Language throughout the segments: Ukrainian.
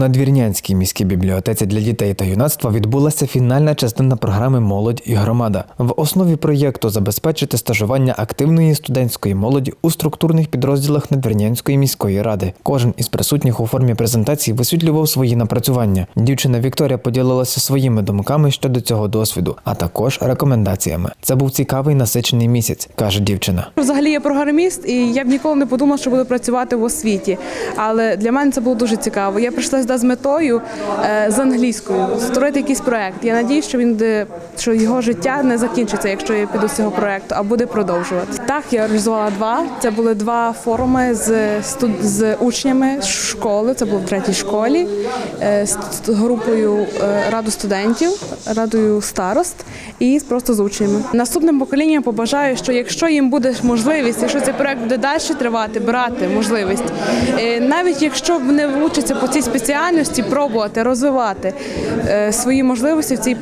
надвірнянській міській бібліотеці для дітей та юнацтва відбулася фінальна частина програми Молодь і громада. В основі проєкту забезпечити стажування активної студентської молоді у структурних підрозділах Надвірнянської міської ради. Кожен із присутніх у формі презентації висвітлював свої напрацювання. Дівчина Вікторія поділилася своїми думками щодо цього досвіду, а також рекомендаціями. Це був цікавий насичений місяць, каже дівчина. Взагалі я програміст, і я б ніколи не подумала, що буду працювати в освіті. Але для мене це було дуже цікаво. Я прийшла сюди з метою е, з англійською створити якийсь проект. Я надію, що він буде, що його життя не закінчиться, якщо я піду з цього проекту, а буде продовжувати. Так, я організувала два. Це були два форуми з студ- з учнями школи. Це було в третій школі е, з групою е, раду студентів, радою старост і просто з учнями. Наступним поколінням побажаю, що якщо їм буде можливість, якщо цей проект буде далі тривати, брати можливість, навіть якщо вони вчаться по цій спеціальності, пробувати розвивати е, свої можливості в цій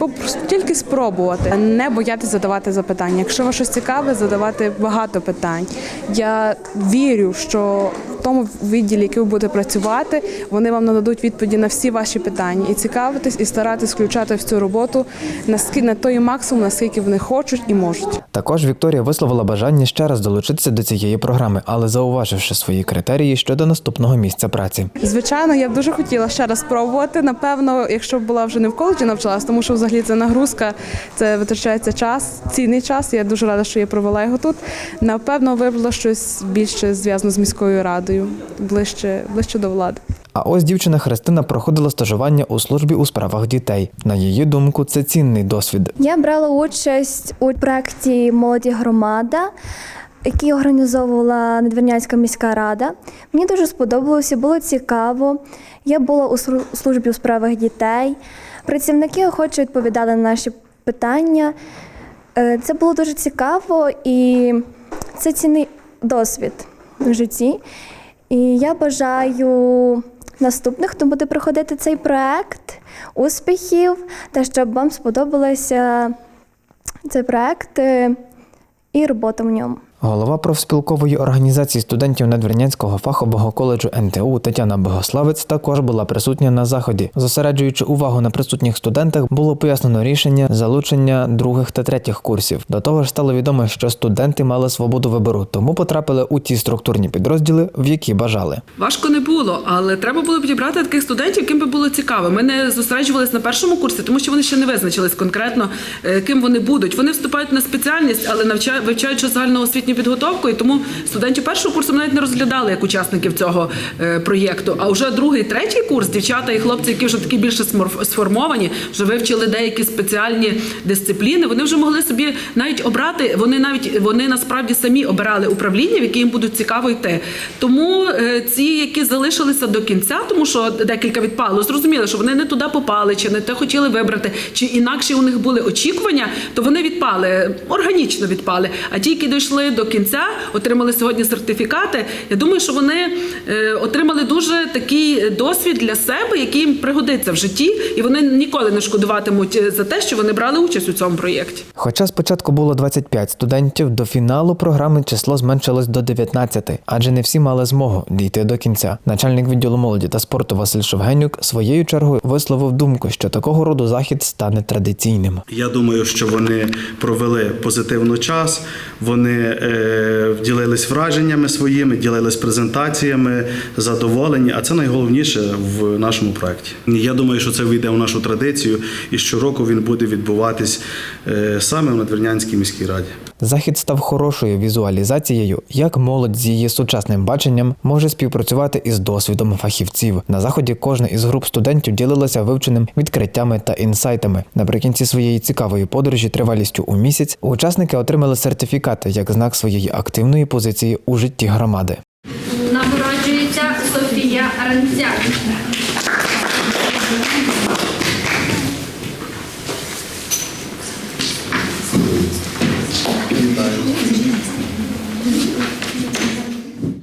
тільки спробувати, не боятися задавати запитання. Якщо вас щось цікаве, задавати багато питань. Я вірю, що тому відділі, який ви будете працювати, вони вам нададуть відповіді на всі ваші питання і цікавитись, і старатись включати в цю роботу наскільки на той максимум, наскільки вони хочуть і можуть. Також Вікторія висловила бажання ще раз долучитися до цієї програми, але зауваживши свої критерії щодо наступного місця праці. Звичайно, я б дуже хотіла ще раз спробувати. Напевно, якщо б була вже не в коледжі навчалась, тому що взагалі це нагрузка, це витрачається час, цінний час. Я дуже рада, що я провела його тут. Напевно, вибрала щось більше зв'язано з міською радою, ближче, ближче до влади. А ось дівчина Христина проходила стажування у службі у справах дітей. На її думку, це цінний досвід. Я брала участь у проєкті Молоді громада, який організовувала Надвірнянська міська рада. Мені дуже сподобалося, було цікаво. Я була у службі у справах дітей. Працівники охоче відповідали на наші питання. Е, Це було дуже цікаво і це цінний досвід в житті. І я бажаю наступних, хто буде проходити цей проект, успіхів та щоб вам сподобалося цей проект е, і робота в ньому. Голова профспілкової організації студентів Надвірнянського фахового коледжу НТУ Тетяна Богославець також була присутня на заході. Зосереджуючи увагу на присутніх студентах, було пояснено рішення залучення других та третіх курсів. До того ж стало відомо, що студенти мали свободу вибору, тому потрапили у ті структурні підрозділи, в які бажали. Важко не було, але треба було підібрати таких студентів, ким би було цікаво. Ми не зосереджувалися на першому курсі, тому що вони ще не визначились конкретно, е, ким вони будуть. Вони вступають на спеціальність, але навчають вивчаючи загальноосвітню підготовку. І тому студентів першого курсу навіть не розглядали як учасників цього е, проєкту. А вже другий, третій курс, дівчата і хлопці, які вже такі більше сформовані, вже вивчили деякі спеціальні дисципліни. Вони вже могли собі навіть обрати. Вони навіть вони насправді самі обирали управління, в яке їм будуть цікаво йти. Тому е, ці, які залишилися до кінця, тому що декілька відпало, зрозуміли, що вони не туди попали, чи не те хотіли вибрати, чи інакше у них були очікування, то вони відпали органічно відпали. А ті, які дійшли до кінця, отримали сьогодні сертифікати. Я думаю, що вони е, отримали дуже такий досвід для себе, який їм пригодиться в житті, і вони ніколи не шкодуватимуть е, за те, що вони брали участь у цьому проєкті. Хоча спочатку було 25 студентів, до фіналу програми число зменшилось до 19, адже не всі мали змогу дійти до кінця. Начальник відділу молоді та спорту Василь Шевгенюк своєю чергою висловив думку, що такого роду захід стане традиційним. Я думаю, що вони провели позитивно час, вони е, ділились враженнями своїми, ділились презентаціями, задоволені. А це найголовніше в нашому проєкті. Я думаю, що це війде в нашу традицію, і щороку він буде відбуватись е, саме в Надвірнянській міській раді. Захід став хорошою візуалізацією, як молодь з її сучасним баченням може співпрацювати із досвідом фахівців. На заході кожна із груп студентів ділилася вивченим відкриттями та інсайтами. Наприкінці своєї цікавої подорожі тривалістю у місяць учасники отримали сертифікати як знак своєї активної позиції у житті громади. Нагороджується Софія Ранцяк.